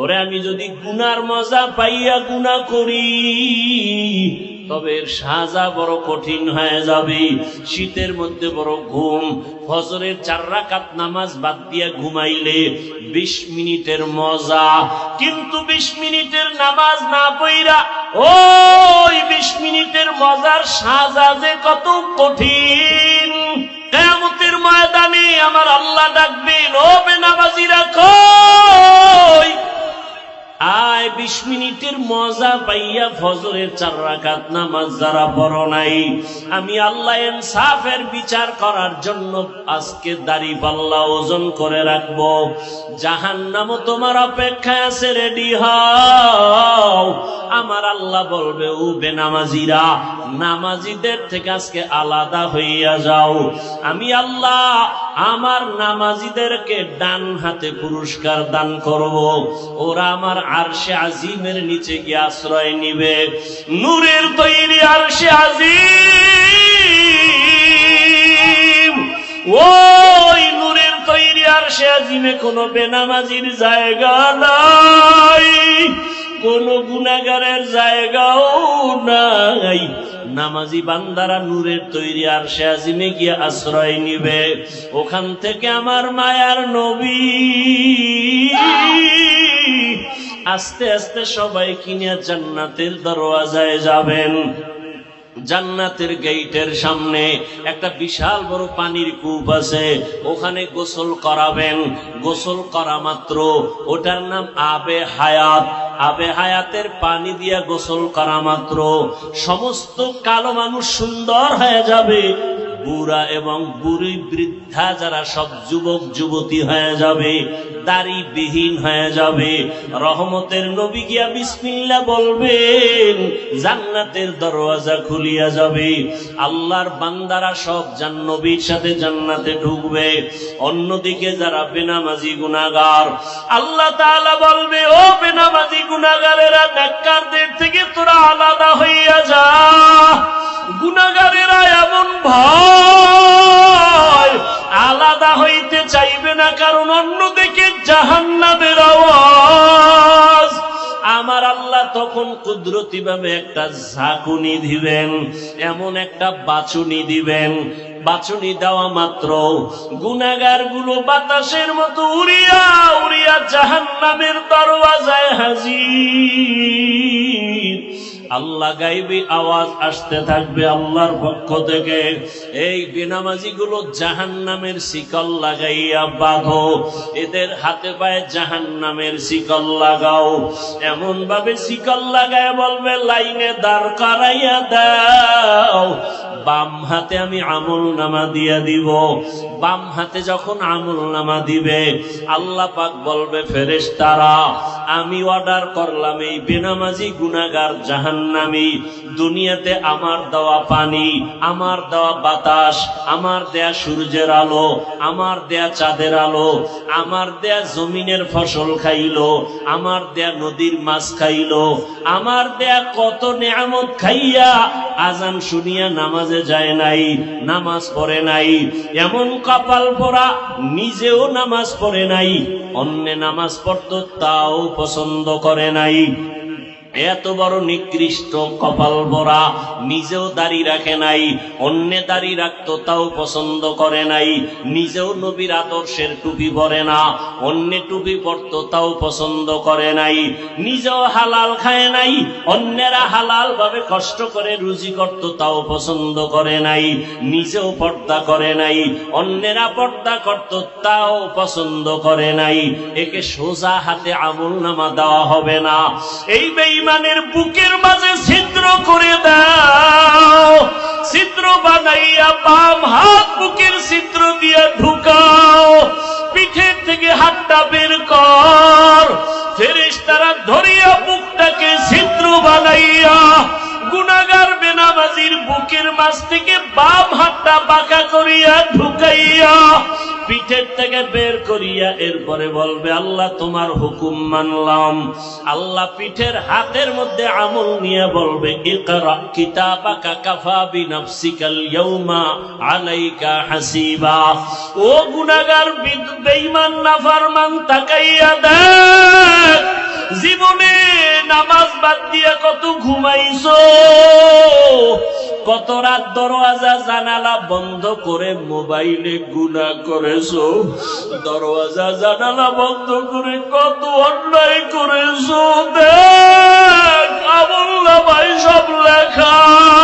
ওরে আমি যদি গুনার মজা পাইয়া গুনাহ করি, তবে সাজা বড় কঠিন হয়ে যাবে। শীতের মধ্যে বড় ঘুম, ফজরের চার রাকাত নামাজ বাদ দিয়া ঘুমাইলে বিশ মিনিটের মজা। কিন্তু বিশ মিনিটের নামাজ না পইরা ওই বিশ মিনিটের মজার সাজা যে কত কঠিন। কেমতের ময়দানে আমার আল্লাহ ডাকবেন, ও বেনামাজিরা, কই? আয় বিশ মিনিটের মজা পাইয়া ফজরের চার রাকাত নামাজ যারা পড়ো নাই, আমি আল্লাহ ইনসাফের বিচার করার জন্য আজকে দাড়ি পাল্লা ওজন করে রাখব। জাহান নামও তোমার অপেক্ষায় আছে রেডি হও। আমার আল্লাহ বলবে, ও বেনামাজিরা, নামাজিদের থেকে আজকে আলাদা হইয়া যাও। আমি আল্লাহ আমার নামাজিদেরকে ডান হাতে পুরস্কার দান করব। ওরা আমার আরশে আজিমের নিচে গিয়ে আশ্রয় নিবে। নূরের তৈরি আরশে আজিম। ওই নূরের তৈরি আরশে আজিমে কোনো বেনামাজির জায়গা নাই। কোন গুনাগারের জায়গাও নাই। নামাজি বান্দারা নূরের তৈরি আর সে আজিমে গিয়ে আশ্রয় নিবে। ওখান থেকে আমার মায়ার নবী। আস্তে আস্তে সবাই কিনে জান্নাতের দরওয়াজায় যাবেন। জান্নাতের গেইটের সামনে একটা বিশাল বড় পানির কূপ আছে। ওখানে গোসল করাবেন। গোসল করা মাত্র। ওটার নাম আবে হায়াত। আবে হায়াতের পানি দিয়া গোসল করা মাত্র। সমস্ত কালো মানুষ সুন্দর হয়ে যাবে। বুড়া এবং বুড়ি বৃদ্ধা যারা সব যুবক, যুবতী হয়ে যাবে দাড়ি বিহীন হয়ে যাবে, রহমতের নবী গিয়া বিসমিল্লা বলবেন, জান্নাতের দরওয়াজা খুলিয়া যাবে। আল্লাহর বান্দারা সব জান নবীর সাথে জান্নাতে ঢুকবে। অন্যদিকে যারা বেনামাজি গুনাগার আল্লাহ তাআলা বলবে, ও বেনামাজি গুনাগারেরা নেককারদের থেকে তোরা আলাদা হইয়া যা। গুনাগারেরা এমন ভয় চাইবে না কারণ অন্যদিকে জাহান্নামের আওয়াজ। আমার আল্লাহ তখন কুদরতি ভাবে একটা ঝাঁকুনি দিবেন, এমন একটা বাছুনি দিবেন। বাছুনি দেওয়া মাত্র গুনাগারগুলো বাতাসের মতো উড়িয়া উড়িয়া জাহান্নামের দরওয়াজায় হাজির। আল্লাহ গাইবি আওয়াজ আসতে থাকবে আল্লাহর পক্ষ থেকে। এই বেনামাজি গুলো জাহান নামের শিকল লাগাইয়া বাঁধো। এদের হাতে পায়ে জাহান নামের শিকল লাগাও। এমন ভাবে শিকল লাগায় বলবে, লাইনে দাঁড় করাইয়া দাও। বাম হাতে আমি আমল নামা দিয়া দিব। বাম হাতে যখন আমল নামা দিবে, আল্লাহ পাক বলবে, ফেরেশতারা, আমি অর্ডার করলাম এই বেনামাজি গুনাগার জাহান্নামি। দুনিয়াতে আমার দেওয়া পানি, আমার দেওয়া বাতাস, আমার দেয়া সূর্যের আলো, আমার দেয়া চাঁদের আলো, আমার দেয়া জমিনের ফসল খাইলো, আমার দেয়া নদীর মাছ খাইলো, আমার দেয়া কত নেয়ামত খাইয়া আজান শুনিয়া নামাজে যায় নাই, নামাজ পড়ে নাই। এমন কপাল পড়া নিজেও নামাজ পড়ে নাই অন্য নামাজ পড়তো তাও পছন্দ করে নাই। এত বড় নিকৃষ্ট কপাল ভরা, নিজেও দাড়ি রাখে নাই, অন্য দাড়ি রাখতো তাও পছন্দ করে নাই, নিজেও নবীর আদর্শের টুপি পরে না, অন্য টুপি পরতো তাও পছন্দ করে নাই, নিজেও হালাল খায় নাই, অন্যেরা হালাল ভাবে কষ্ট করে রুজি করত তাও পছন্দ করে নাই, নিজেও পর্দা করে নাই, অন্যেরা পর্দা করত তাও পছন্দ করে নাই, একে সোজা হাতে আমল নামা দেওয়া হবে না। এই বেঈমানের বুকের মাঝে ছিদ্র করে দাও। ছিদ্র বানাইয়া বাম হাত বুকের ছিদ্র দিয়ে ঢুকাও। পিঠের থেকে হাতটা বের কর। ফেরেশতারা ধরিয়া বুকটাকে ছিদ্র বানাইয়া গুনাগার বেনামাজির বুকের মাছ থেকে বাম হাতটা বাঁকা করিয়া ঢুকাইয়া পিঠের থেকে বের করিয়া এরপরে বলবে, আল্লাহ, তোমার হুকুম মানলাম। আল্লাহ পিঠের হাতের মধ্যে আমল নিয়ে বলবে আলাইকা হাসিবা। ও জীবনে নামাজ বাদ দিয়ে কত ঘুমাইছো। কত রাত দরওয়াজা জানালা বন্ধ করে মোবাইলে গুণা করেছ? দরওয়াজা জানালা বন্ধ করে কত অন্যায় করেছ? দেখ আমল্লা ভাই সব লেখা।